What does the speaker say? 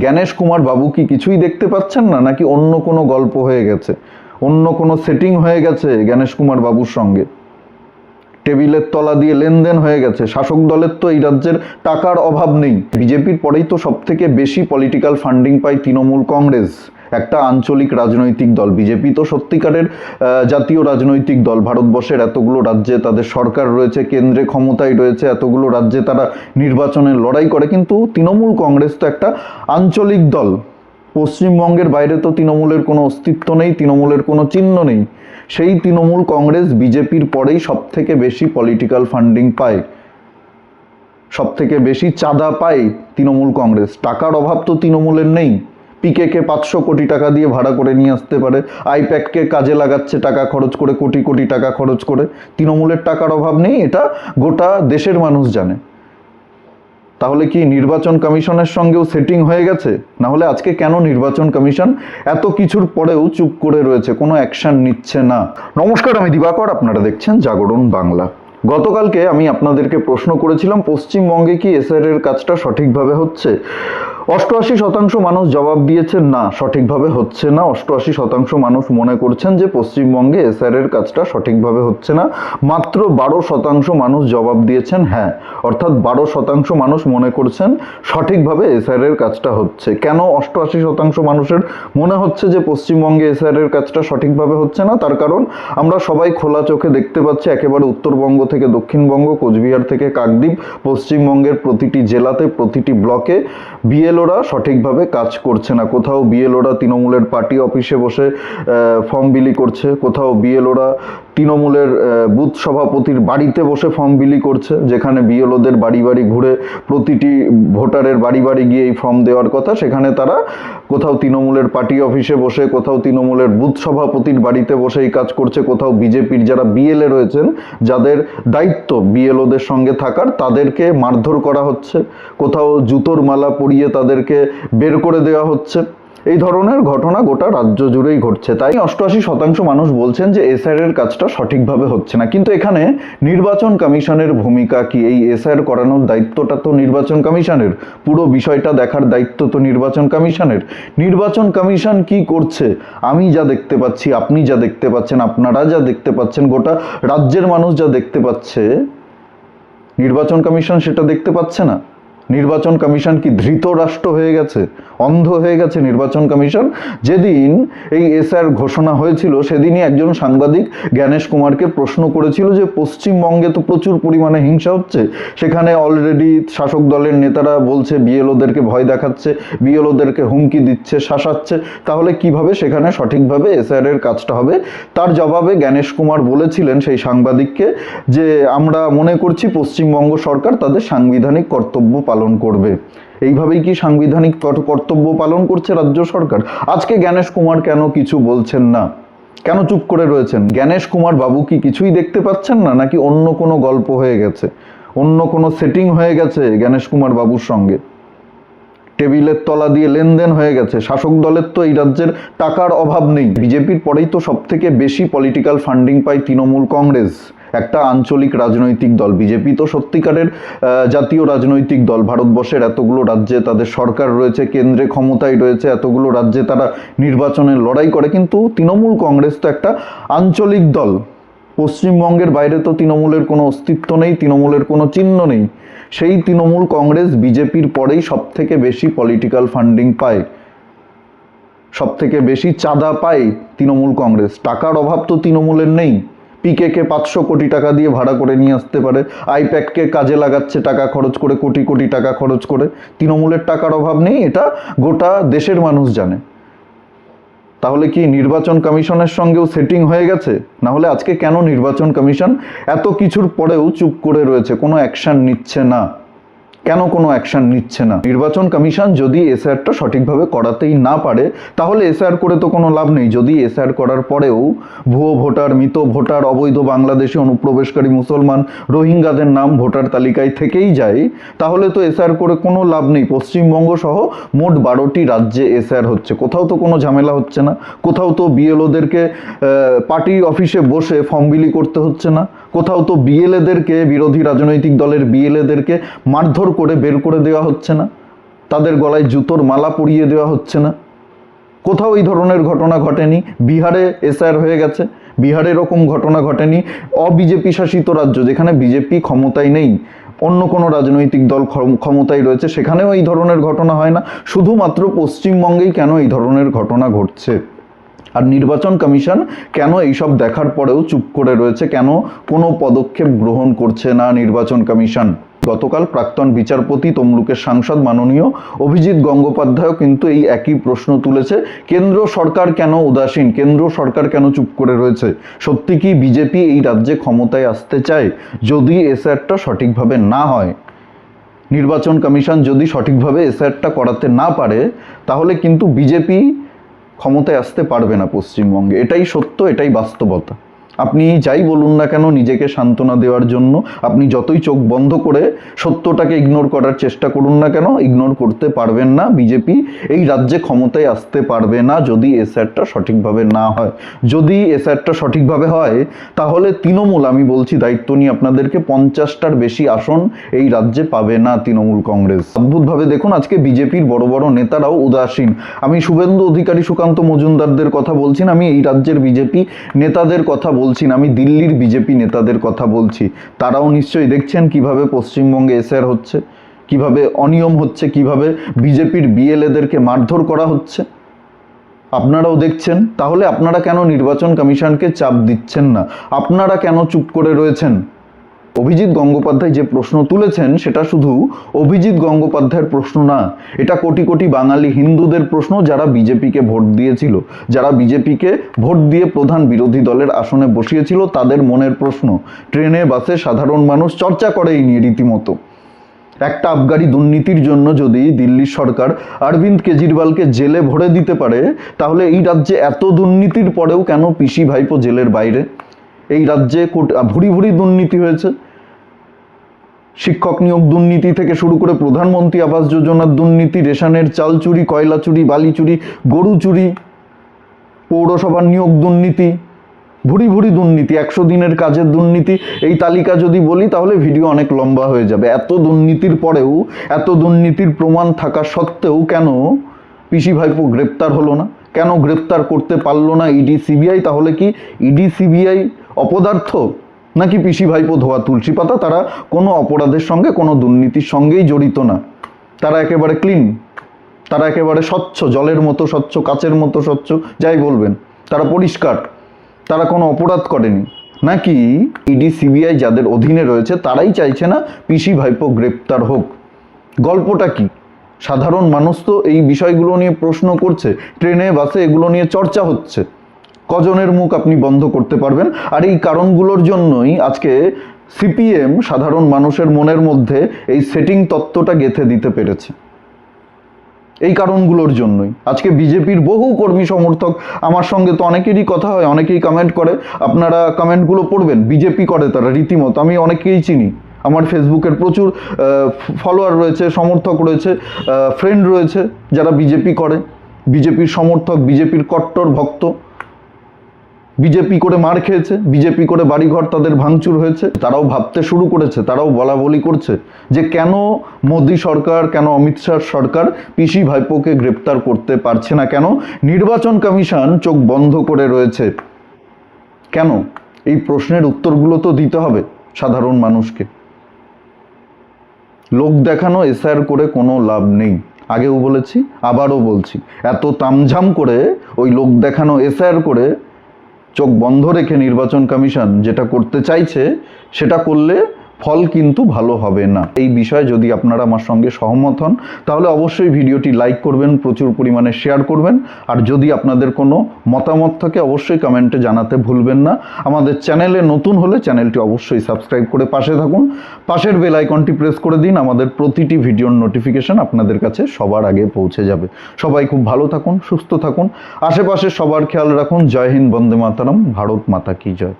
জ্ঞানেশ কুমার বাবু কি কিছুই দেখতে পাচ্ছেন না? নাকি অন্য কোনো গল্প হয়ে গেছে? অন্য কোনো সেটিং হয়ে গেছে জ্ঞানেশ কুমার বাবুর সঙ্গে? টেবিলের তলা দিয়ে লেনদেন হয়ে গেছে। শাসক দলের তো এই রাজ্যের টাকার অভাব নেই। বিজেপির পরেই তো সব থেকে বেশি পলিটিক্যাল ফান্ডিং পায় তৃণমূল কংগ্রেস। একটা আঞ্চলিক রাজনৈতিক দল, বিজেপি। তো সত্যিকারের জাতীয় রাজনৈতিক দল, ভারতবর্ষের এতগুলো রাজ্যে তাদের সরকার রয়েছে, কেন্দ্রে ক্ষমতায় রয়েছে, এতগুলো রাজ্যে তারা নির্বাচনের লড়াই করে। কিন্তু তৃণমূল কংগ্রেস তো একটা আঞ্চলিক দল। পশ্চিমবঙ্গের বাইরে তো তৃণমূলের কোনো অস্তিত্ব নেই, তৃণমূলের কোনো চিহ্ন নেই। সেই তৃণমূল কংগ্রেস বিজেপির পরেই সব থেকে বেশি পলিটিক্যাল ফান্ডিং পায়। সব থেকে বেশি চাঁদা পায় তৃণমূল কংগ্রেস। টাকার অভাব তো তৃণমূলের নেই। পিকেকে পাঁচশো কোটি টাকা দিয়ে ভাড়া করে নিয়ে আসতে পারে। আইপ্যাককে কাজে লাগাচ্ছে টাকা খরচ করে, কোটি কোটি টাকা খরচ করে। তৃণমূলের টাকার অভাব নেই, এটা গোটা দেশের মানুষ জানে। তাহলে কি নির্বাচন কমিশনের সঙ্গেও সেটিং হয়ে গেছে? না হলে আজকে কেন নির্বাচন কমিশন এত কিছুর পরেও চুপ করে রয়েছে? কোনো অ্যাকশন নিচ্ছে না। নমস্কার, আমি দিবাকর। আপনারা দেখছেন জাগরণ বাংলা। গতকালকে আমি আপনাদেরকে প্রশ্ন করেছিলাম, পশ্চিমবঙ্গে কি এসআর এর কাজটা সঠিকভাবে হচ্ছে? অষ্টআশি শতাংশ মানুষ জবাব দিয়েছেন, না, সঠিকভাবে হচ্ছে না। অষ্টআশি শতাংশ মানুষ মনে করছেন যে, পশ্চিমবঙ্গে এসআর এর কাজটা সঠিকভাবে হচ্ছে না। মাত্র বারো শতাংশ মানুষ জবাব দিয়েছেন হ্যাঁ। অর্থাৎ বারো শতাংশ মানুষ মনে করছেন, সঠিকভাবে এসআর এর কাজটা হচ্ছে। কেন অষ্টআশি শতাংশ মানুষের মনে হচ্ছে যে, পশ্চিমবঙ্গে এসআর এর কাজটা সঠিকভাবে হচ্ছে না? তার কারণ আমরা সবাই খোলা চোখে দেখতে পাচ্ছি একেবারে উত্তরবঙ্গ থেকে দক্ষিণবঙ্গ, কোচবিহার থেকে কাকদ্বীপ, পশ্চিমবঙ্গের প্রতিটি জেলাতে, প্রতিটি ব্লকে বিএলওরা সঠিকভাবে কাজ করছে না। কোথাও বিএলওরা তৃণমূলের পার্টি অফিসে বসে ফর্ম বিলি করছে। কোথাও বিএলওরা তৃণমূলের বুথ সভাপতির বাড়িতে বসে ফর্ম বিলি করছে, যেখানে বিএলওদের বাড়ি বাড়ি ঘুরে প্রতিটি ভোটারের বাড়ি বাড়ি গিয়ে এই ফর্ম দেওয়ার কথা, সেখানে তারা কোথাও তৃণমূলের পার্টি অফিসে বসে, কোথাও তৃণমূলের বুথ সভাপতির বাড়িতে বসে এই কাজ করছে, কোথাও বিজেপির যারা বিএলএ রয়েছেন, যাদের দায়িত্ব বিএলওদের সঙ্গে থাকার, তাদেরকে মারধর করা হচ্ছে। কোথাও জুতোর মালা পরিয়ে তাদেরকে বের করে দেওয়া হচ্ছে। এই ধরনের ঘটনা গোটা রাজ্য জুড়েই ঘটছে, তাই অষ্টআশি শতাংশ মানুষ বলছেন যে এসআর এর কাজটা সঠিকভাবে হচ্ছে না। কিন্তু এখানে নির্বাচন কমিশনের ভূমিকা কি? এই এসআর করানোর দায়িত্বটা তো নির্বাচন কমিশনের। পুরো বিষয়টা দেখার দায়িত্ব তো নির্বাচন কমিশনের। নির্বাচন কমিশন কি করছে? আমি যা দেখতে পাচ্ছি, আপনি যা দেখতে পাচ্ছেন, আপনারা যা দেখতে পাচ্ছেন, গোটা রাজ্যের মানুষ যা দেখতে পাচ্ছে, নির্বাচন কমিশন সেটা দেখতে পাচ্ছে না? নির্বাচন কমিশন কি ধৃত রাষ্ট্র হয়ে গেছে? অন্ধ হয়ে গেছে নির্বাচন কমিশন? যেদিন এই এসআর ঘোষণা হয়েছিল, সেদিনই একজন সাংবাদিক জ্ঞানেশ কুমারকে প্রশ্ন করেছিল যে পশ্চিমবঙ্গে তো প্রচুর পরিমাণে হিংসা হচ্ছে। সেখানে অলরেডি শাসক দলের নেতারা বলছে, বিএলওদেরকে ভয় দেখাচ্ছে, বিএলওদেরকে হুমকি দিচ্ছে, শাসাচ্ছে। তাহলে কীভাবে সেখানে সঠিকভাবে এসআর এর কাজটা হবে? তার জবাবে জ্ঞানেশ কুমার বলেছিলেন সেই সাংবাদিককে যে, আমরা মনে করছি পশ্চিমবঙ্গ সরকার তাদের সাংবিধানিক কর্তব্য পালন করবে। এইভাবেই কি সাংবিধানিক কর্তব্য পালন করছে রাজ্য সরকার? আজকে জ্ঞানেশ কুমার কেন কিছু বলছেন না? কেন চুপ করে রয়েছেন? জ্ঞানেশ কুমার বাবু কি কিছুই দেখতে পাচ্ছেন না, নাকি অন্য কোনো গল্প হয়ে গেছে? অন্য কোনো সেটিং হয়ে গেছে জ্ঞানেশ কুমার বাবুর সঙ্গে? টেবিলের তলা দিয়ে লেনদেন হয়ে গেছে। শাসক দলের তো এই রাজ্যের টাকার অভাব নেই। বিজেপির পরেই তো সব থেকে বেশি পলিটিক্যাল ফান্ডিং পায় তৃণমূল কংগ্রেস। একটা আঞ্চলিক রাজনৈতিক দল বিজেপি তো সত্যিকারের জাতীয় রাজনৈতিক দল, ভারতবর্ষের এতগুলো রাজ্যে তাদের সরকার রয়েছে, কেন্দ্রে ক্ষমতায় রয়েছে, এতগুলো রাজ্যে তারা নির্বাচনের লড়াই করে, কিন্তু তৃণমূল কংগ্রেস তো একটা আঞ্চলিক দল। পশ্চিমবঙ্গের বাইরে তো তৃণমূলের কোনো অস্তিত্ব নেই, তৃণমূলের কোনো চিহ্ন নেই। সেই তৃণমূল কংগ্রেস বিজেপির পরেই সব থেকে বেশি পলিটিক্যাল ফান্ডিং পায়। সব থেকে বেশি চাঁদা পায় তৃণমূল কংগ্রেস। টাকার অভাব তো তৃণমূলের নেই। পিকেকে পাঁচশো কোটি টাকা দিয়ে ভাড়া করে নিয়ে আসতে পারে। আইপ্যাককে কাজে লাগাচ্ছে টাকা খরচ করে, কোটি কোটি টাকা খরচ করে। তৃণমূলের টাকার অভাব নেই, এটা গোটা দেশের মানুষ জানে। তাহলে কি নির্বাচন কমিশনের সঙ্গেও সেটিং হয়ে গেছে? না হলে আজকে কেন নির্বাচন কমিশন এত কিছুর পরেও চুপ করে রয়েছে? কোনো অ্যাকশান নিচ্ছে না। কেন কোনো অ্যাকশন নিচ্ছে না? নির্বাচন কমিশন যদি এসআরটা সঠিকভাবে করাতেই না পারে, তাহলে এসআর করে তো কোনো লাভ নেই। যদি এসআর করার পরেও ভুয়ো ভোটার, মৃত ভোটার, অবৈধ বাংলাদেশি অনুপ্রবেশকারী মুসলমান, রোহিঙ্গাদের নাম ভোটার তালিকায় থেকেই যায়, তাহলে তো এসআর করে কোনো লাভ নেই। পশ্চিমবঙ্গ সহ মোট বারোটি রাজ্যে এসআর হচ্ছে। কোথাও তো কোনো ঝামেলা হচ্ছে না। কোথাও তো বিএলওদেরকে পার্টি অফিসে বসে ফর্ম বিলি করতে হচ্ছে না। কোথাও তো বিএলএদেরকে, বিরোধী রাজনৈতিক দলের বিএলএদেরকে মারধর করে বের করে দেওয়া হচ্ছে না। তাদের গলায় জুতোর মালা পরিয়ে দেওয়া হচ্ছে না। কোথাও এই ধরনের ঘটনা ঘটেনি। বিহারে এসআর হয়ে গেছে। বিহারে এরকম ঘটনা ঘটেনি। অবিজেপি শাসিত রাজ্য, যেখানে বিজেপি ক্ষমতায় নেই, অন্য কোনো রাজনৈতিক দল ক্ষমতায় রয়েছে, সেখানেও এই ধরনের ঘটনা হয় না। শুধুমাত্র পশ্চিমবঙ্গেই কেন এই ধরনের ঘটনা ঘটছে? আর নির্বাচন কমিশন কেন এইসব দেখার পরেও চুপ করে রয়েছে? কেন কোনো পদক্ষেপ গ্রহণ করছে না নির্বাচন কমিশন? গতকাল প্রাক্তন বিচারপতি তমলুকের সাংসদ মাননীয় অভিজিৎ গঙ্গোপাধ্যায়ও কিন্তু এই একই প্রশ্ন তুলেছে। কেন্দ্র সরকার কেন উদাসীন? কেন্দ্র সরকার কেন চুপ করে রয়েছে? সত্যি কি বিজেপি এই রাজ্যে ক্ষমতায় আসতে চায়? যদি এসআরটা সঠিকভাবে না হয়, নির্বাচন কমিশন যদি সঠিকভাবে এসআরটা করাতে না পারে, তাহলে কিন্তু বিজেপি ক্ষমতায় আসতে পারবে না পশ্চিমবঙ্গে। এটাই সত্য এটাই বাস্তবতা। আপনি যাই বলুন না কেন নিজেকে সান্ত্বনা দেওয়ার জন্য, আপনি যতই চোখ বন্ধ করে সত্যটাকে ইগনোর করার চেষ্টা করুন না কেন ইগনোর করতে পারবেন না বিজেপি এই রাজ্যে ক্ষমতায় আসতে পারবে না যদি এসআরটা সঠিকভাবে না হয়। যদি এসআরটা সঠিকভাবে হয়, তাহলে তৃণমূল, আমি বলছি দায়িত্ব নিয়ে আপনাদেরকে পঞ্চাশটার বেশি আসন এই রাজ্যে পাবে না তৃণমূল কংগ্রেস। অদ্ভুতভাবে দেখুন আজকে বিজেপির বড় বড় নেতারাও উদাসীন। আমি শুভেন্দু অধিকারী সুকান্ত মজুমদারদের কথা বলছি না, আমি এই রাজ্যের বিজেপি নেতাদের কথা বলছি। না আমি দিল্লির বিজেপি নেতাদের কথা বলছি। তারাও নিশ্চয়ই দেখছেন কীভাবে পশ্চিমবঙ্গে এসআর হচ্ছে, কীভাবে অনিয়ম হচ্ছে, কীভাবে বিজেপির বিএলএদেরকে মারধর করা হচ্ছে। আপনারাও দেখছেন, তাহলে আপনারা কেন নির্বাচন কমিশনকে চাপ দিচ্ছেন না? আপনারা কেন চুপ করে রয়েছেন? অভিজিৎ গঙ্গোপাধ্যায় যে প্রশ্ন তুলেছেন, সেটা শুধু অভিজিৎ গঙ্গোপাধ্যায়ের প্রশ্ন না, এটা কোটি কোটি বাঙালি হিন্দুদের প্রশ্ন যারা বিজেপিকে ভোট দিয়েছিল। যারা বিজেপিকে ভোট দিয়ে প্রধান বিরোধী দলের আসনে বসিয়েছিল, তাদের মনের প্রশ্ন। ট্রেনে, বাসে সাধারণ মানুষ চর্চা করে এই নিয়ে রীতিমতো। একটা আবগারি দুর্নীতির জন্য যদি দিল্লির সরকার অরবিন্দ কেজরিওয়ালকে জেলে ভরে দিতে পারে, তাহলে এই রাজ্যে এত দুর্নীতির পরেও কেন পিসি ভাইপো জেলের বাইরে? এই রাজ্যে কোট- ভুরি ভুরি দুর্নীতি হয়েছে। শিক্ষক নিয়োগ দুর্নীতি থেকে শুরু করে প্রধানমন্ত্রী আবাস যোজনার দুর্নীতি, রেশনের চাল চুরি, কয়লা চুরি, বালি চুরি, গরু চুরি, পৌরসভার নিয়োগ দুর্নীতি, ভুরি ভুরি দুর্নীতি, একশো দিনের কাজের দুর্নীতি, এই তালিকা যদি বলি তাহলে ভিডিও অনেক লম্বা হয়ে যাবে। এত দুর্নীতির পরেও, এত দুর্নীতির প্রমাণ থাকা সত্ত্বেও কেন পিসি ভাইপো গ্রেপ্তার হলো না? কেন গ্রেপ্তার করতে পারল না ইডি, সিবিআই? তাহলে কি ইডি, সিবিআই অপদার্থ? নাকি পিসি ভাইপো ধোয়া তুলসী পাতা? তারা কোনো অপরাধের সঙ্গে, কোনো দুর্নীতির সঙ্গেই জড়িত না। তারা একেবারে ক্লিন। তারা একেবারে স্বচ্ছ, জলের মতো স্বচ্ছ, কাচের মতো স্বচ্ছ, যাই বলবেন। তারা পরিষ্কার। তারা কোনো অপরাধ করেনি। নাকি ইডি সিবিআই যাদের অধীনে রয়েছে, তারাই চাইছে না পিসি ভাইপো গ্রেপ্তার হোক। গল্পটা কি? সাধারণ মানুষ তো এই বিষয়গুলো নিয়ে প্রশ্ন করছে, ট্রেনে, বাসে এগুলো নিয়ে চর্চা হচ্ছে। কজনের মুখ আপনি বন্ধ করতে পারবেন। আর এই কারণগুলোর জন্যই আজকে সিপিএম সাধারণ মানুষের মনের মধ্যে এই সেটিং তত্ত্বটা গেঁথে দিতে পেরেছে। এই কারণগুলোর জন্যই। আজকে বিজেপির বহু কর্মী সমর্থক আমার সঙ্গে তো অনেকেরই কথা হয়, অনেকেই কমেন্ট করে। আপনারা কমেন্টগুলো পড়বেন, বিজেপি করে তারা রীতিমতো। আমি অনেকেই চিনি। আমার ফেসবুকের প্রচুর ফলোয়ার রয়েছে, সমর্থক রয়েছে ফ্রেন্ড রয়েছে যারা বিজেপি করে। বিজেপির সমর্থক, বিজেপির কট্টর ভক্ত। বিজেপি করে মার খেয়েছে, বিজেপি করে বাড়িঘর তাদের ভাঙচুর হয়েছে, তারাও ভাবতে শুরু করেছে, তারাও বলা বলি করছে যে কেন মোদী সরকার, কেন অমিত শাহ সরকার পিসি ভাইপোকে গ্রেপ্তার করতে পারছে না কেন? নির্বাচন কমিশন চোখ বন্ধ করে রয়েছে। কেন? এই প্রশ্নের উত্তরগুলো তো দিতে হবে সাধারণ মানুষকে। লোক দেখানো এসআর করে কোনো লাভ নেই। আগেও বলেছি, আবারও বলছি, এত তামঝাম করে ওই লোক দেখানো এসআর করে চোখ বন্ধ রেখে নির্বাচন কমিশন যেটা করতে চাইছে সেটা করলে ফল কিন্তু ভালো হবে না। এই বিষয়ে যদি আপনারা আমার সঙ্গে সহমত হন, তাহলে অবশ্যই ভিডিওটি লাইক করবেন, প্রচুর পরিমাণে শেয়ার করবেন। আর যদি আপনাদের কোনো মতামত থাকে, অবশ্যই কমেন্টে জানাতে ভুলবেন না। আমাদের চ্যানেলে নতুন হলে চ্যানেলটি অবশ্যই সাবস্ক্রাইব করে পাশে থাকুন। পাশের বেল আইকনটি প্রেস করে দিন, আমাদের প্রতিটি ভিডিওর নোটিফিকেশন আপনাদের কাছে সবার আগে পৌঁছে যাবে। সবাই খুব ভালো থাকুন, সুস্থ থাকুন। আশেপাশে সবার খেয়াল রাখুন। জয় হিন্দ, বন্দে মাতারাম, ভারত মাতা কি জয়।